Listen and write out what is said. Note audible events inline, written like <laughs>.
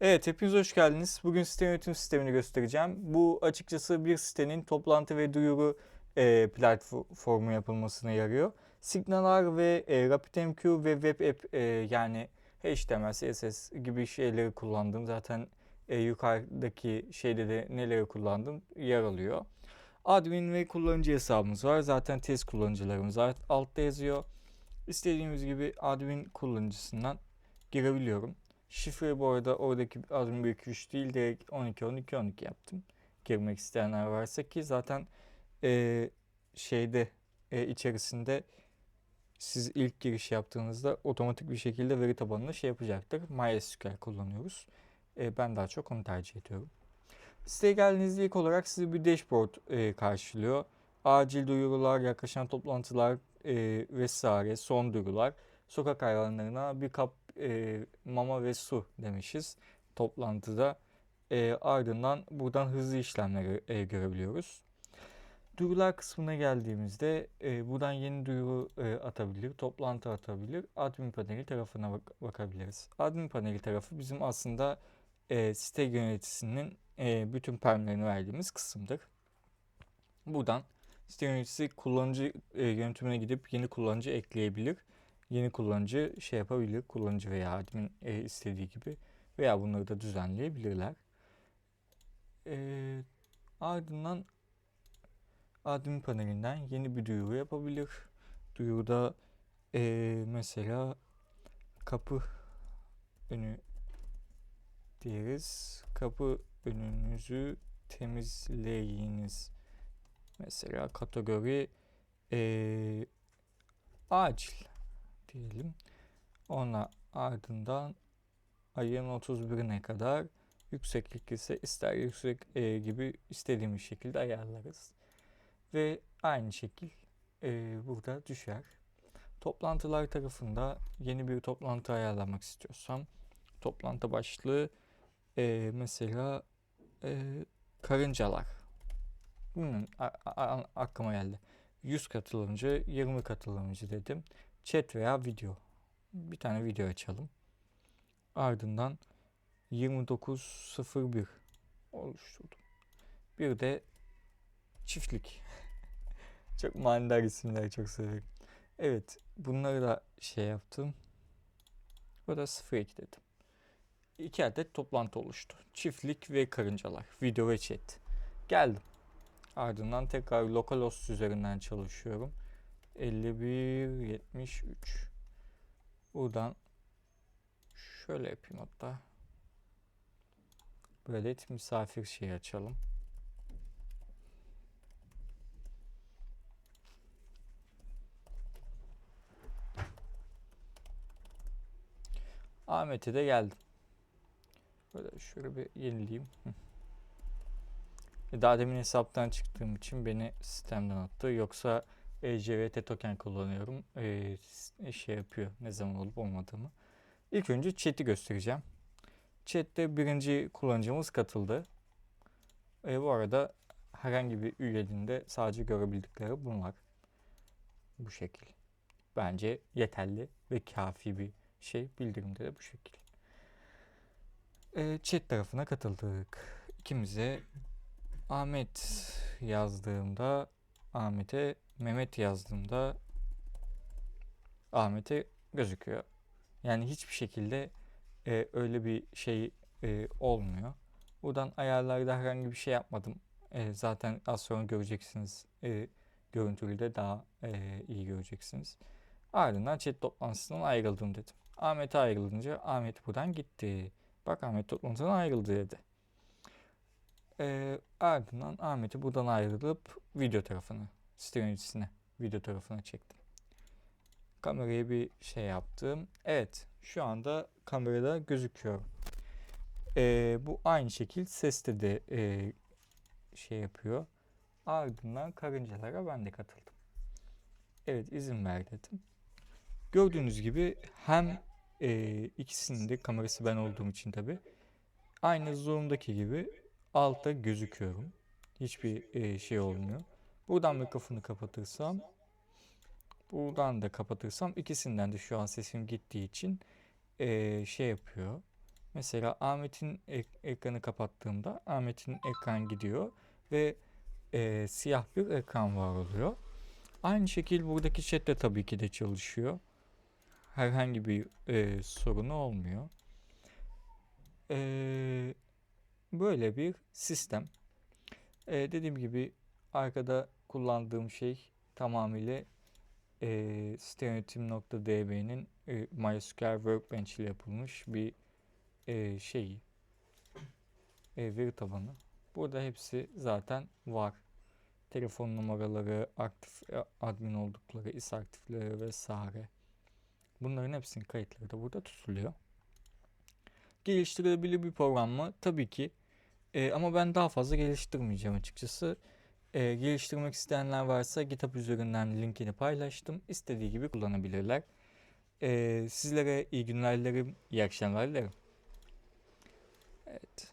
Evet, hepiniz hoş geldiniz. Bugün site yönetim sistemini göstereceğim. Bu açıkçası bir sitenin toplantı ve duyuru e, platformu yapılmasına yarıyor. Signalar ve e, RabbitMQ ve Web App e, yani HTML, CSS gibi şeyleri kullandım. Zaten e, yukarıdaki şeyde de neleri kullandım yer alıyor. Admin ve kullanıcı hesabımız var. Zaten test kullanıcılarımız var. Altta yazıyor. İstediğimiz gibi admin kullanıcısından girebiliyorum. Şifre bu arada oradaki 1 2 3 değil direkt 12 12 12 yaptım. Girmek isteyenler varsa ki zaten e, şeyde e, içerisinde siz ilk giriş yaptığınızda otomatik bir şekilde veri tabanına şey yapacaktır. MySQL kullanıyoruz. E, ben daha çok onu tercih ediyorum. Siteye geldiğinizde ilk olarak sizi bir dashboard e, karşılıyor. Acil duyurular, yaklaşan toplantılar e, vesaire, son duyurular. Sokak hayvanlarına bir kap e, mama ve su demişiz toplantıda. E, ardından buradan hızlı işlemleri e, görebiliyoruz. Duyurular kısmına geldiğimizde e, buradan yeni duyuru e, atabilir, toplantı atabilir, admin paneli tarafına bak- bakabiliriz. Admin paneli tarafı bizim aslında e, site yöneticisinin e, bütün permlerini verdiğimiz kısımdır. Buradan site yöneticisi kullanıcı e, yönetimine gidip yeni kullanıcı ekleyebilir. Yeni kullanıcı şey yapabilir, kullanıcı veya admin e, istediği gibi veya bunları da düzenleyebilirler. E, ardından admin panelinden yeni bir duyuru yapabilir. Duyuruda e, mesela kapı önü diyeriz. Kapı önünüzü temizleyiniz. Mesela kategori e, acil diyelim. Ona ardından ayın 31'ine kadar yükseklik ise ister yüksek e, gibi istediğimiz şekilde ayarlarız. Ve aynı şekil e, burada düşer. Toplantılar tarafında yeni bir toplantı ayarlamak istiyorsam toplantı başlığı e, mesela e, karıncalar. A- aklıma geldi. 100 katılımcı, 20 katılımcı dedim. Chat veya video. Bir tane video açalım. Ardından 2901 oluşturdum. Bir de çiftlik. <laughs> çok manidar isimleri çok severim. Evet, bunları da şey yaptım. Burada 02 dedim. İki adet toplantı oluştu. Çiftlik ve karıncalar. Video ve chat. Geldim. Ardından tekrar localhost üzerinden çalışıyorum. 51 73 Buradan şöyle yapayım hatta. Böyle misafir şeyi açalım. Ahmet'e de geldim. Böyle şöyle bir yenileyim. E, Daha demin hesaptan çıktığım için beni sistemden attı. Yoksa ECVT token kullanıyorum. E, s- şey yapıyor ne zaman olup olmadığımı. İlk önce chat'i göstereceğim. Chat'te birinci kullanıcımız katıldı. E, bu arada herhangi bir üyeliğinde sadece görebildikleri bunlar. Bu şekil. Bence yeterli ve kafi bir şey. Bildirimde de bu şekil. E, chat tarafına katıldık. İkimize Ahmet yazdığımda Ahmet'e Mehmet yazdığımda Ahmet'e gözüküyor. Yani hiçbir şekilde e, öyle bir şey e, olmuyor. Buradan ayarlarda herhangi bir şey yapmadım. E, zaten az sonra göreceksiniz. E, görüntülü de daha e, iyi göreceksiniz. Ardından chat toplantısından ayrıldım dedim. Ahmet'e ayrılınca Ahmet buradan gitti. Bak Ahmet toplantısından ayrıldı dedi. E, ardından Ahmet'i buradan ayrılıp video tarafına, site yöneticisine, video tarafına çektim. Kameraya bir şey yaptım. Evet, şu anda kamerada gözüküyor. Ee, bu aynı şekil seste de e, şey yapıyor. Ardından karıncalara ben de katıldım. Evet, izin ver dedim. Gördüğünüz gibi hem e, ikisinin de kamerası ben olduğum için tabi aynı Zoom'daki gibi altta gözüküyorum. Hiçbir e, şey olmuyor. Buradan mikrofonu kapatırsam Buradan da kapatırsam ikisinden de şu an sesim gittiği için eee, şey yapıyor. Mesela Ahmet'in ek- ekranı kapattığımda Ahmet'in ekran gidiyor ve e, siyah bir ekran var oluyor. Aynı şekilde buradaki chat de tabii ki de çalışıyor. Herhangi bir e, sorunu olmuyor. E, böyle bir sistem. E, dediğim gibi arkada kullandığım şey tamamıyla e, stereotim.db'nin e, MySQL Workbench ile yapılmış bir e, şeyi e, veri tabanı. Burada hepsi zaten var. Telefon numaraları, aktif e, admin oldukları, is aktifleri vesaire. Bunların hepsinin kayıtları da burada tutuluyor. Geliştirilebilir bir program mı? Tabii ki. E, ama ben daha fazla geliştirmeyeceğim açıkçası. E, geliştirmek isteyenler varsa GitHub üzerinden linkini paylaştım. İstediği gibi kullanabilirler. E, sizlere iyi günler dilerim, iyi akşamlar dilerim. Evet.